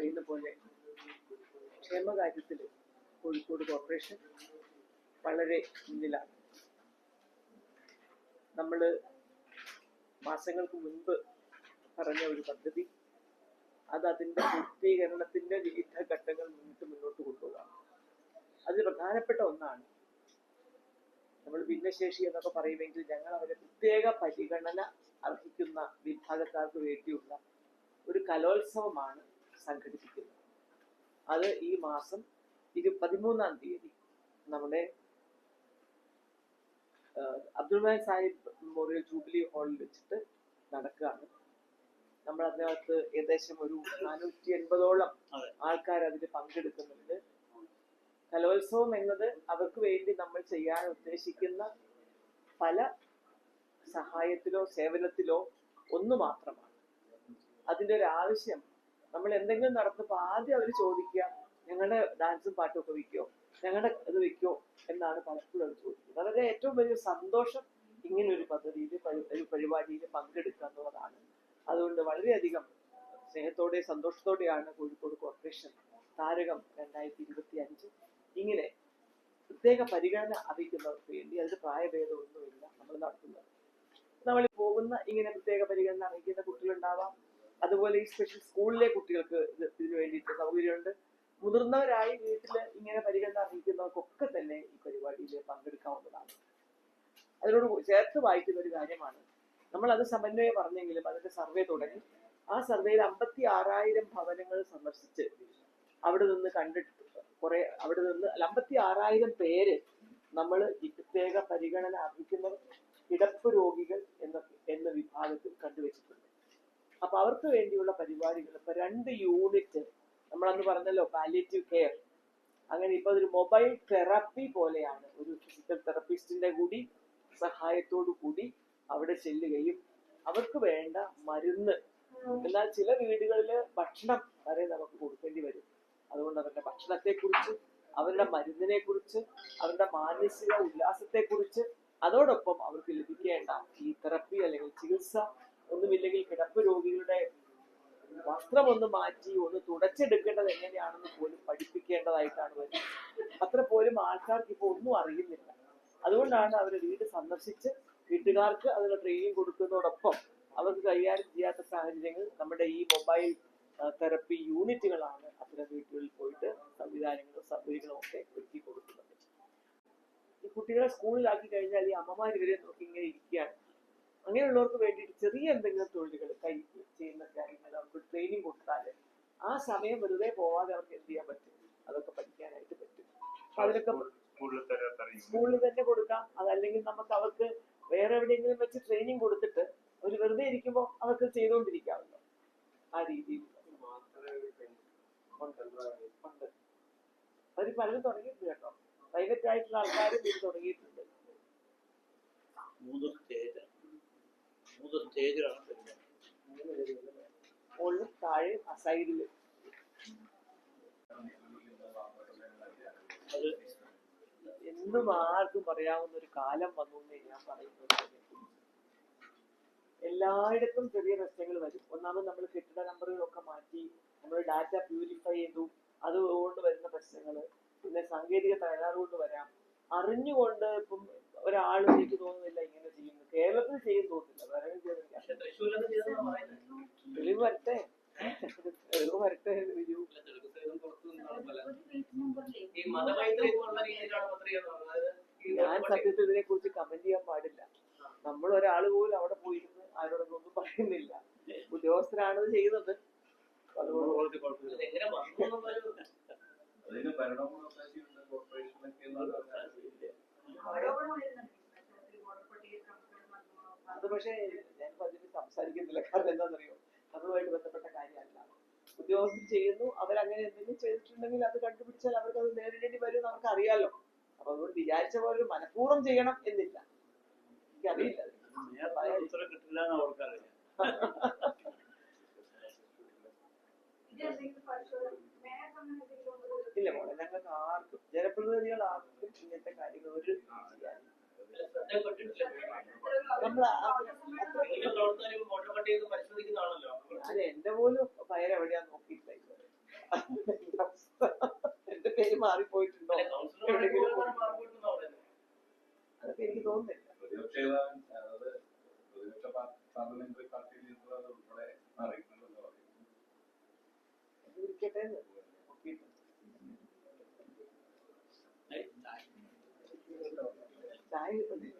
അറിയുന്ന പോലെ ക്ഷേമകാര്യത്തിൽ കോഴിക്കോട് കോർപ്പറേഷൻ വളരെ മുന്നിലാണ്. നമ്മൾ മാസങ്ങൾക്ക് മുൻപ് പറഞ്ഞ ഒരു പദ്ധതി അത് അതിന്റെ പൂർത്തീകരണത്തിന്റെ വിവിധ ഘട്ടങ്ങൾ മുന്നിട്ട് മുന്നോട്ട് കൊണ്ടുപോകാം അതിൽ പ്രധാനപ്പെട്ട ഒന്നാണ് നമ്മൾ ഭിന്നശേഷി എന്നൊക്കെ പറയുമെങ്കിൽ ഞങ്ങൾ അവരെ പ്രത്യേക പരിഗണന അർഹിക്കുന്ന വിഭാഗക്കാർക്ക് വേണ്ടിയുള്ള ഒരു കലോത്സവമാണ് സംഘടിപ്പിക്കുന്നത് അത് ഈ മാസം ഇരു പതിമൂന്നാം തീയതി നമ്മുടെ അബ്ദുൾ മഹൻ സാഹിബ് മെമ്മോറിയൽ ജൂബിലി ഹാളിൽ വെച്ചിട്ട് നടക്കുകയാണ്. നമ്മൾ അതിനകത്ത് ഏകദേശം ഒരു നാനൂറ്റി എൺപതോളം ആൾക്കാർ അതിൽ പങ്കെടുക്കുന്നുണ്ട്. കലോത്സവം എന്നത് അവർക്ക് വേണ്ടി നമ്മൾ ചെയ്യാൻ ഉദ്ദേശിക്കുന്ന പല സഹായത്തിലോ സേവനത്തിലോ ഒന്ന് മാത്രമാണ്. അതിന്റെ ഒരു ആവശ്യം നമ്മൾ എന്തെങ്കിലും നടത്തുമ്പോൾ ആദ്യം അവർ ചോദിക്കുക ഞങ്ങളുടെ ഡാൻസും പാട്ടും ഒക്കെ വെക്കോ? ഞങ്ങളുടെ ഇത് വെക്കോ? എന്നാണ് പലപ്പോഴും അവർ ചോദിക്കുന്നത്. വളരെ ഏറ്റവും വലിയ സന്തോഷം ഇങ്ങനെ ഒരു പദ്ധതിയിൽ ഒരു പരിപാടിയിൽ പങ്കെടുക്കുക എന്നുള്ളതാണ്. അതുകൊണ്ട് വളരെയധികം സ്നേഹത്തോടെ സന്തോഷത്തോടെയാണ് കോഴിക്കോട് കോർപ്പറേഷൻ താരകം രണ്ടായിരത്തി ഇരുപത്തി അഞ്ച് ഇങ്ങനെ പ്രത്യേക പരിഗണന അർഹിക്കുന്നവർക്ക് വേണ്ടി അതിന് പ്രായഭേദമൊന്നുമില്ല നമ്മൾ നടത്തുന്നത്. നമ്മൾ പോകുന്ന ഇങ്ങനെ പ്രത്യേക പരിഗണന അർഹിക്കുന്ന കുട്ടികളുണ്ടാവാം. അതുപോലെ ഈ സ്പെഷ്യൽ സ്കൂളിലെ കുട്ടികൾക്ക് ഇത് ഇതിനു വേണ്ടിയിട്ട് സൗകര്യമുണ്ട്. മുതിർന്നവരായി വീട്ടിൽ ഇങ്ങനെ പരിഗണന അർഹിക്കുന്നവർക്കൊക്കെ തന്നെ ഈ പരിപാടിയിൽ പങ്കെടുക്കാവുന്നതാണ്. അതിനോട് ചേർത്ത് വായിക്കുന്ന ഒരു കാര്യമാണ്. നമ്മൾ അത് സമന്വയം പറഞ്ഞെങ്കിലും അതിന്റെ സർവേ തുടങ്ങി. ആ സർവേയിൽ അമ്പത്തി ആറായിരം ഭവനങ്ങൾ സന്ദർശിച്ച് അവിടെ നിന്ന് കണ്ടിട്ട് കുറെ അവിടെ നിന്ന് അമ്പത്തി ആറായിരം പേര് നമ്മൾ ഈ പ്രത്യേക പരിഗണന അർഹിക്കുന്നവർ കിടപ്പ് രോഗികൾ എന്ന എന്ന വിഭാഗത്തിൽ കണ്ടുവച്ചിട്ടുണ്ട് അപ്പൊ അവർക്ക് വേണ്ടിയുള്ള പരിപാടികൾ. ഇപ്പൊ രണ്ട് യൂണിറ്റ് നമ്മളന്ന് പറഞ്ഞല്ലോ പാലിയേറ്റീവ് കെയർ അങ്ങനെ ഇപ്പൊ അതൊരു മൊബൈൽ തെറാപ്പി പോലെയാണ്. ഒരു ഫിസിക്കൽ തെറപ്പിസ്റ്റിന്റെ കൂടി സഹായത്തോടു കൂടി അവിടെ ചെല്ലുകയും അവർക്ക് വേണ്ട മരുന്ന്. എന്നാൽ ചില വീടുകളിൽ ഭക്ഷണം വരെ നമുക്ക് കൊടുക്കേണ്ടി വരും. അതുകൊണ്ട് അവരുടെ ഭക്ഷണത്തെ കുറിച്ച് അവരുടെ മരുന്നിനെ കുറിച്ച് അവരുടെ മാനസിക ഉല്ലാസത്തെ കുറിച്ച് അതോടൊപ്പം അവർക്ക് ലഭിക്കേണ്ട ഈ തെറപ്പി അല്ലെങ്കിൽ ചികിത്സ ഒന്നുമില്ലെങ്കിൽ വസ്ത്രം ഒന്ന് മാറ്റി ഒന്ന് തുടച്ചെടുക്കേണ്ടത് എങ്ങനെയാണെന്ന് പോലും പഠിപ്പിക്കേണ്ടതായിട്ടാണ് വരുന്നത്. അത്ര പോലും ആൾക്കാർക്ക് ഇപ്പോൾ ഒന്നും അറിയുന്നില്ല. അതുകൊണ്ടാണ് അവർ വീട് സന്ദർശിച്ച് വീട്ടുകാർക്ക് അതിന് ട്രെയിനിങ് കൊടുക്കുന്നതോടൊപ്പം അവർക്ക് കൈകാര്യം ചെയ്യാത്ത സാഹചര്യങ്ങൾ നമ്മുടെ ഈ മൊബൈൽ തെറപ്പി യൂണിറ്റുകളാണ് അത്തരം വീട്ടുകളിൽ പോയിട്ട് സംവിധാനങ്ങളും സൗകര്യങ്ങളും ഒക്കെ ഒരുക്കി കൊടുക്കുന്നത്. ഈ കുട്ടികളെ സ്കൂളിലാക്കി കഴിഞ്ഞാൽ ഈ അമ്മമാർ ഇവരെ അങ്ങനെയുള്ളവർക്ക് വേണ്ടിയിട്ട് ചെറിയ എന്തെങ്കിലും തൊഴിലുകൾ കൈ ചെയ്യുന്ന കാര്യങ്ങൾ അവർക്ക് ട്രെയിനിങ് കൊടുത്താൽ ആ സമയം വെറുതെ പോവാതെ അവർക്ക് എന്ത് ചെയ്യാൻ പറ്റും? അതൊക്കെ പഠിക്കാനായിട്ട് പറ്റും. അപ്പൊ അതിനൊക്കെ സ്കൂളിൽ തന്നെ കൊടുക്കാം. അതല്ലെങ്കിൽ നമുക്ക് അവർക്ക് വേറെ എവിടെയെങ്കിലും വെച്ച് ട്രെയിനിങ് കൊടുത്തിട്ട് അവർ വെറുതെ ഇരിക്കുമ്പോൾ അവർക്ക് ചെയ്തുകൊണ്ടിരിക്കാമല്ലോ ആ രീതിയിൽ. ഉണ്ട്. അവർ പലരും തുടങ്ങിയിട്ടുണ്ട് കേട്ടോ. പ്രൈവറ്റ് ആയിട്ടുള്ള ആൾക്കാരും ഇത് തുടങ്ങിയിട്ടുണ്ട്. എന്നും ആർക്കും പറയാവുന്ന ഒരു കാലം വന്നു ഞാൻ പറയുന്നത് എല്ലായിടത്തും ചെറിയ പ്രശ്നങ്ങൾ വരും. ഒന്നാമത് നമ്മൾ കെട്ടിട നമ്പറുകളൊക്കെ മാറ്റി നമ്മൾ ഡാറ്റ പ്യൂരിഫൈ ചെയ്തു. അതുകൊണ്ട് വരുന്ന പ്രശ്നങ്ങൾ. പിന്നെ സാങ്കേതിക തകരാറുകൊണ്ട് വരാം. അറിഞ്ഞുകൊണ്ട് ഇപ്പം ഒരാൾ എനിക്ക് തോന്നുന്നില്ല ഇങ്ങനെ ചെയ്യുന്നു. വരട്ടെ ഞാൻ സത്യത്തിൽ ഇതിനെ കുറിച്ച് കമന്റ് ചെയ്യാൻ പാടില്ല. നമ്മൾ ഒരാൾ പോലും അവിടെ പോയിരുന്ന് ആരോടൊന്നും ഒന്നും പറയുന്നില്ല ഉദ്യോഗസ്ഥരാണത് ചെയ്യുന്നത് അതുകൊണ്ട് അത് പക്ഷേ ഞാൻ അതിന് സംസാരിക്കുന്നില്ല. കാരണം എന്താണെന്നറിയോ? അതുമായിട്ട് ബന്ധപ്പെട്ട കാര്യമല്ല. ഉദ്യോഗസ്ഥർ ചെയ്യുന്നു അവരങ്ങനെ എന്തെങ്കിലും ചെയ്തിട്ടുണ്ടെങ്കിൽ അത് കണ്ടുപിടിച്ചാൽ അവർക്ക് അത് നേരിടേണ്ടി വരും അവർക്ക് അറിയാലോ അപ്പൊ അതുകൊണ്ട് വിചാരിച്ച പോലെ ഒരു മനഃപൂർവം ചെയ്യണം എന്നില്ല. എനിക്കറിയില്ല. ഇല്ല മോളെ ഞങ്ങൾക്ക് ആർക്കും ജനപ്രതിനിധികൾ ആർക്കും ഇങ്ങനത്തെ കാര്യങ്ങൾ ഒരു ചെയ്യാനില്ല. ഞാൻ എന്റെ പോലും ഫയർ എവിടെയാ നോക്കിയിട്ടില്ല എന്റെ പേര് മാറിപ്പോയിട്ടുണ്ടോ അല്ല? അതൊക്കെ എനിക്ക് തോന്നുന്നില്ല പ്രതിപക്ഷ നേതാവ് I.